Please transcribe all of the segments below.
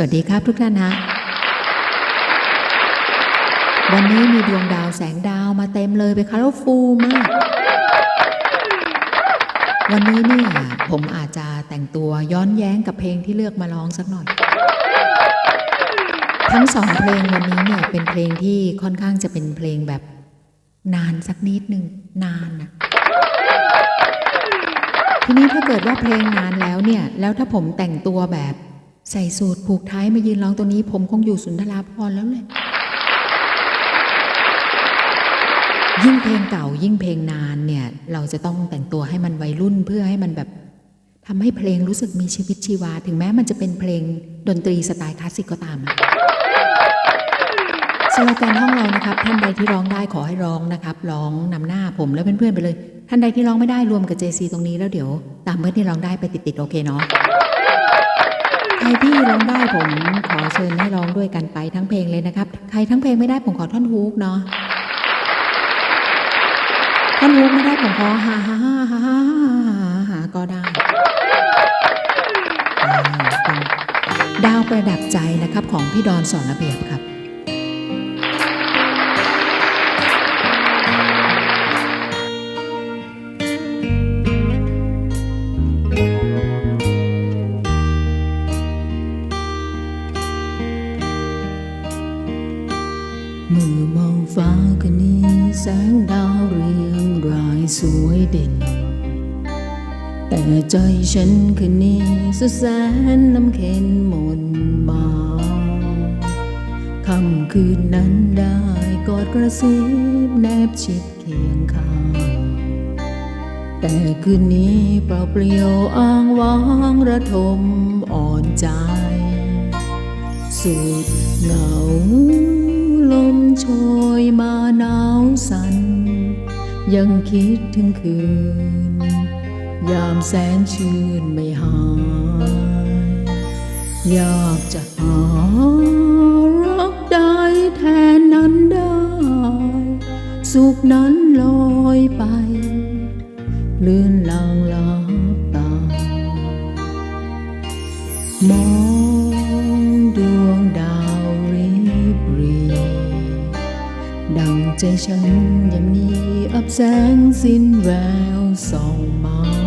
วัสดีครับทุกท่านฮะวันนี้มีดวงดาวแสงดาวมาเต็มเลยไปคาร์ฟูมาก วันนี้เนี่ยผมอาจจะแต่งตัวย้อนแย้งกับเพลงที่เลือกมาร้องสักหน่อย ทั้งสองเพลงวันนี้เนี่ยเป็นเพลงที่ค่อนข้างจะเป็นเพลงแบบนานสักนิดหนึ่งนานนะทีนี้ถ้าเกิดว่าเพลงนานแล้วเนี่ย แล้วถ้าผมแต่งตัวแบบ ใส่สูทผูกท้ายมายืนร้องตัวนี้ ผมคงอยู่สุนทราภรแล้วเลยยิ่งเพลงเก่ายิ่งเพลงนานเนี่ย เราจะต้องแต่งตัวให้มันวัยรุ่นเพื่อให้มันแบบทำให้เพลงรู้สึกมีชีวิตชีวา ถึงแม้มันจะเป็นเพลงดนตรีสไตล์คลาสสิกก็ตามอะสโลแกนห้องเรานะครับ ท่านใดที่ร้องได้ขอให้ร้องนะครับ ร้องนำหน้าผมและเพื่อนๆไปเลย ท่านใดที่ร้องไม่ได้รวมกับ JC ตรงนี้แล้วเดี๋ยว ตามเพื่อนที่ร้องได้ไปติดๆโอเคเนาะ ใครที่ร้องได้ผมขอเชิญให้ร้องด้วยกันไปทั้งเพลงเลยนะครับ ใครทั้งเพลงไม่ได้ผมขอท่อนฮุกเนาะท่อนฮุกไม่ได้ผมขอฮ่าฮ่าฮ่าฮ่าฮ่าฮ่าก็ได้ดาวประดับใจนะครับของพี่ดอนสอนระเบียบครับ แต่ใจฉันคืนนี้สุดแสนน้ำเค็นหมนหมายค่ำคืนนั้นได้กอดกระซิบแนบชิดเคียงข้างแต่คืนนี้เปล่าเปลี่ยวอ้างว้างระทมอ่อนใจ สุดเหงาลมโชยมาหนาวสั่นยังคิดถึงคืน ยามแสนชื่นไม่หายอยากจะหารักได้แทนนั้นได้ สุขนั้นลอยไปเลื่อนลางลับตา มองดวงดาวริบรีดังใจฉันยังมีอับแสงสิ้นแววส่องมา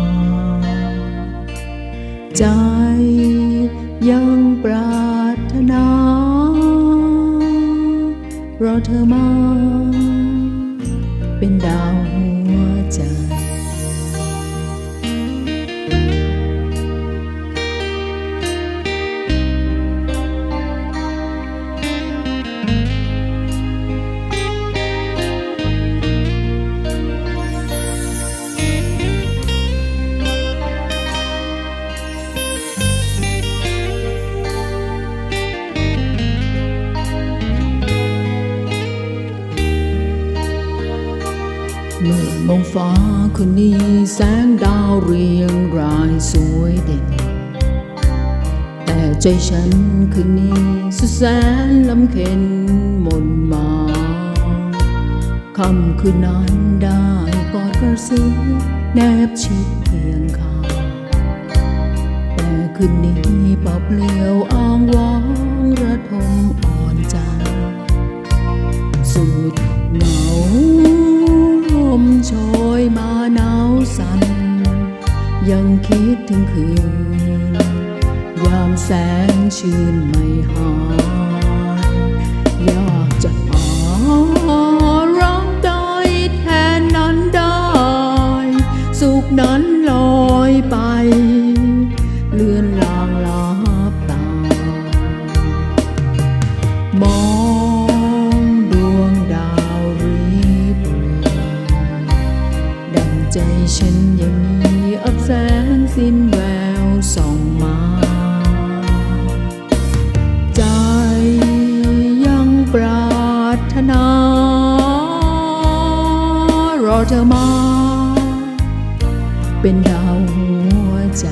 ใจยังปรารถนา รอเธอมา เป็นดาวหัว เมื่อมองฟ้าคืนนี้แสงดาวเรียงรายสวยเด่น แต่ใจฉันคืนนี้สุดแสนลำเค็นหมนหมาคำคืนนั้นได้กอดกระซิบแนบชิดเพียงข้างแต่คืนนี้เปล่าเปลี่ยวอ้างว้างระทมอ ยังคิดถึงคืน ยามแสงชื่นไม่หายอยากจะหารักได้แทนนั้นได้ สุขนั้นลอยไป เลื่อนลางลับตา มองดวงดาวริบหรีดังใจฉันยัง เป็นดาวหัวใจ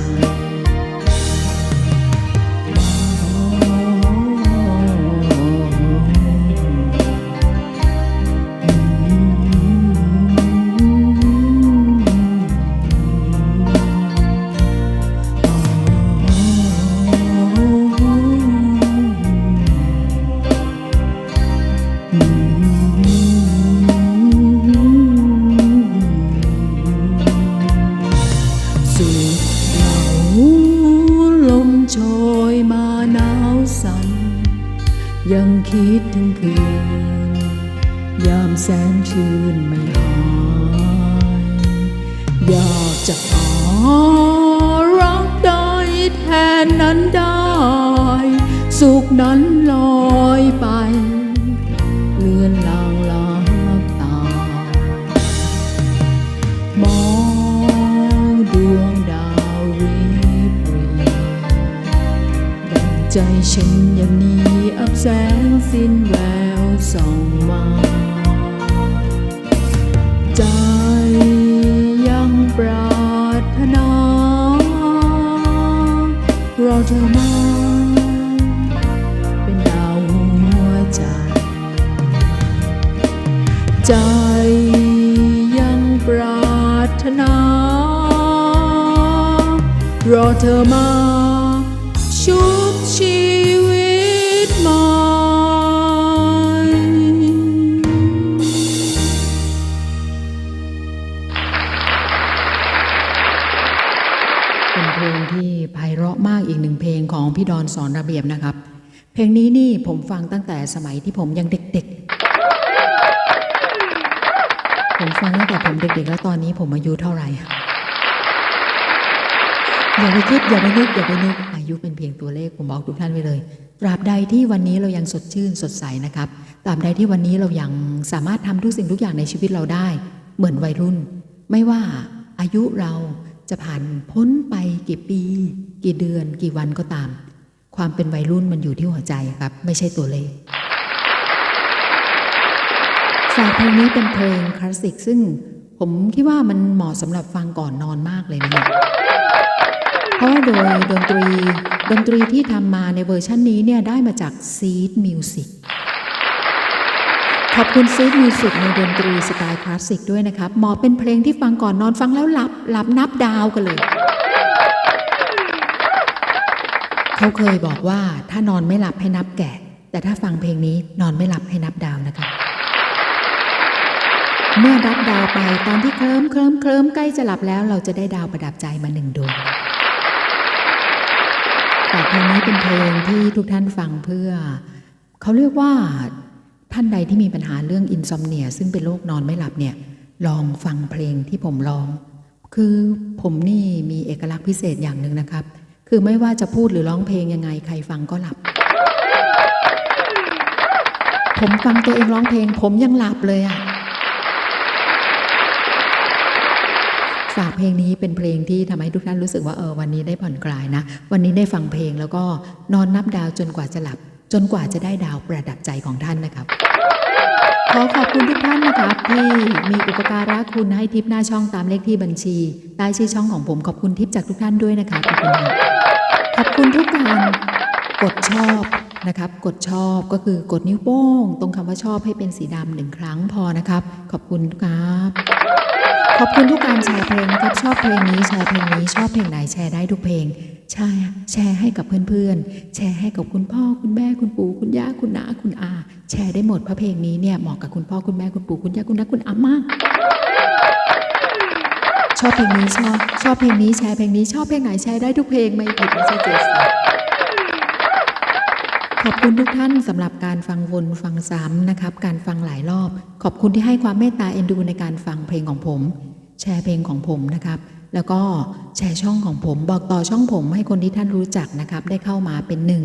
ยามแสนชื่นไม่หายอยากจะขอรักได้แทนนั้นได้ สุขนั้นลอยไป ใจฉันยังหนี้อับแสงสิ้นแววส่องมา ใจยังปรารถนารอเธอมาเป็นดาวหัวใจ ใจยังปรารถนารอเธอมาชุบ ชีวิตใหม่เป็นเพลงที่ไพเราะมากอีกหนึ่งเพลงของพี่ดอนสอนระเบียบนะครับ เพลงนี้นี่ผมฟังตั้งแต่สมัยที่ผมยังเด็กๆ ผมฟังตั้งแต่ผมเด็กๆ แล้วตอนนี้ผมอายุเท่าไหร่ อย่าไปคิดอย่าไปนึกอย่าไปนึกอายุเป็นเพียงตัวเลขผมบอกทุกท่านไว้เลย ตราบใดที่วันนี้เรายังสดชื่นสดใสนะครับ ตราบใดที่วันนี้เรายังสามารถทำทุกสิ่งทุกอย่างในชีวิตเราได้ เหมือนวัยรุ่น ไม่ว่าอายุเราจะผ่านพ้นไปกี่ปี กี่เดือน กี่วันก็ตาม ความเป็นวัยรุ่นมันอยู่ที่หัวใจครับ ไม่ใช่ตัวเลขฝากเพลงนี้เป็นเพลงคลาสสิกซึ่งผมคิดว่ามันเหมาะสำหรับฟังก่อนนอนมากเลยนะเนี่ย เพราะว่าโดยดนตรีดนตรีที่ทำมาในเวอร์ชันนี้เนี่ยได้มาจาก Seed Music ขอบคุณ Seed Music ในดนตรีสไตล์คลาสสิกด้วยนะครับเหมาะเป็นเพลงที่ฟังก่อนนอนฟังแล้วหลับหลับนับดาวกันเลย เขาเคยบอกว่าถ้านอนไม่หลับให้นับแกะ แต่ถ้าฟังเพลงนี้นอนไม่หลับให้นับดาวนะครับเมื่อรับดาวไปตอนที่เคลิ้มเคลิ้มเคลิ้มใกล้จะหลับแล้วเราจะได้ดาวประดับใจมาหนึ่งดวง ฝากเพลงนี้เป็นเพลงที่ทุกท่านฟังเพื่อ เขาเรียกว่าท่านใดที่มีปัญหาเรื่องอินซอมเนีย ซึ่งเป็นโรคนอนไม่หลับเนี่ยลองฟังเพลงที่ผมร้อง คือผมนี่มีเอกลักษณ์พิเศษอย่างหนึ่งนะครับ คือไม่ว่าจะพูดหรือร้องเพลงยังไงใครฟังก็หลับ ผมฟังตัวเองร้องเพลง ผมยังหลับเลยอะ ฝากเพลงนี้เป็นเพลงที่ทำให้ทุกท่านรู้สึกว่าเออวันนี้ได้ผ่อนคลายนะ วันนี้ได้ฟังเพลงแล้วก็นอนนับดาวจนกว่าจะหลับ จนกว่าจะได้ดาวประดับใจของท่านนะครับ ขอขอบคุณทุกท่านนะครับที่มีอุปการะคุณให้ทิปหน้าช่องตามเลขที่บัญชี ใต้ชื่อช่องของผมขอบคุณทิปจากทุกท่านด้วยนะครับขอบคุณขอบคุณทุกการกดชอบนะครับ กดชอบก็คือกดนิ้วโป้ง ตรงคำว่าชอบให้เป็นสีดำหนึ่งครั้งพอนะครับ ขอบคุณครับ ขอบคุณทุกการแชร์เพลงนะครับ ชอบเพลงนี้แชร์เพลงนี้ชอบเพลงไหนแชร์ได้ทุกเพลงใช่แชร์ให้กับเพื่อนๆ แชร์ให้กับคุณพ่อคุณแม่คุณปู่คุณย่าคุณน้าคุณอา แชร์ได้หมดเพราะเพลงนี้เนี่ยเหมาะกับคุณพ่อคุณแม่คุณปู่คุณย่าคุณน้าคุณอามากชอบเพลงนี้ชอบชอบเพลงนี้แชร์เพลงนี้ชอบเพลงไหนแชร์ได้ทุกเพลงไม่ผิดไม่ใช่เจสขอบคุณทุกท่านสำหรับการฟังวนฟังซ้ำนะครับ การฟังหลายรอบ ขอบคุณที่ให้ความเมตตาเอ็นดูในการฟังเพลงของผม แชร์เพลงของผมนะครับ แล้วก็แชร์ช่องของผม บอกต่อช่องผมให้คนที่ท่านรู้จักนะครับ ได้เข้ามาเป็นหนึ่ง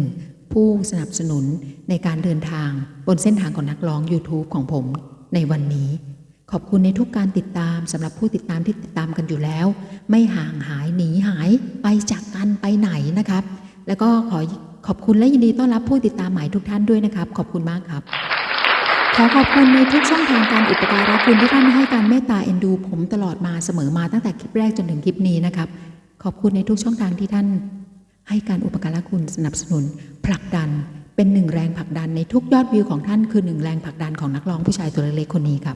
ผู้สนับสนุนในการเดินทางบนเส้นทางของนักร้อง YouTube ของผมในวันนี้ ขอบคุณในทุกการติดตามสำหรับผู้ติดตามที่ติดตามกันอยู่แล้ว ไม่ห่างหายหนีหายไปจากกันไปไหนนะครับ แล้วก็ขอขอบคุณและยินดีต้อนรับผู้ติดตามใหม่ทุกท่านด้วยนะครับ ขอบคุณมากครับ ขอขอบคุณในทุกช่องทางการอุปการะคุณที่ท่านให้การเมตตาเอ็นดู ผมตลอดมาเสมอมาตั้งแต่คลิปแรกจนถึงคลิปนี้นะครับ ขอบคุณในทุกช่องทางที่ท่าน ให้การอุปการะคุณสนับสนุนผลักดันเป็นหนึ่งแรงผลักดันในทุกยอดวิวของท่านคือหนึ่งแรงผลักดันของนักร้องผู้ชายตัวเล็กๆคนนี้ครับ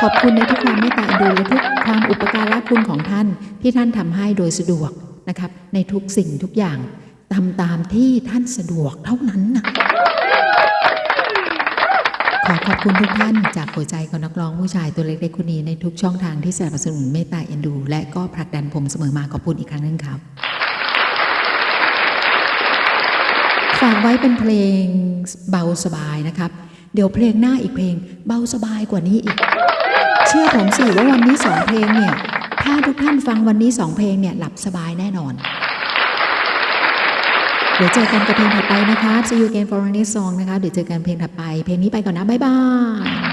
ขอบคุณในทุกความเมตตาเอ็นดูและทุกความอุปการะคุณของท่านที่ท่านทำให้โดยสะดวกนะครับ ในทุกสิ่งทุกอย่างทำตามที่ท่านสะดวกเท่านั้นนะ อขอบคุณทุกท่านจากหัวใจของนักร้องผู้ชายตัวเล็กๆคนนี้ในทุกช่องทางที่สนับสนุนเมตตาเอ็นดู และก็ผลักดันผมเสมอมาขอบคุณอีกครั้งหนึงครับฝากไว้เป็นเพลงเบาสบายนะครับ เดี๋ยวเพลงหน้าอีกเพลงเบาสบายกว่านี้อีก เชื่อผมสิว่าวันนี้สองเพลงเนี่ยถ้าทุกท่านฟังวันนี้สองเพลงเนี่ยหลับสบายแน่นอน ดี๋ยวเจอกันกับเพลงถัดไปนะคะ See you again for our next song นะคะ เดี๋ยวเจอกันเพลงถัดไป เพลงนี้ไปก่อนนะ บ๊ายบาย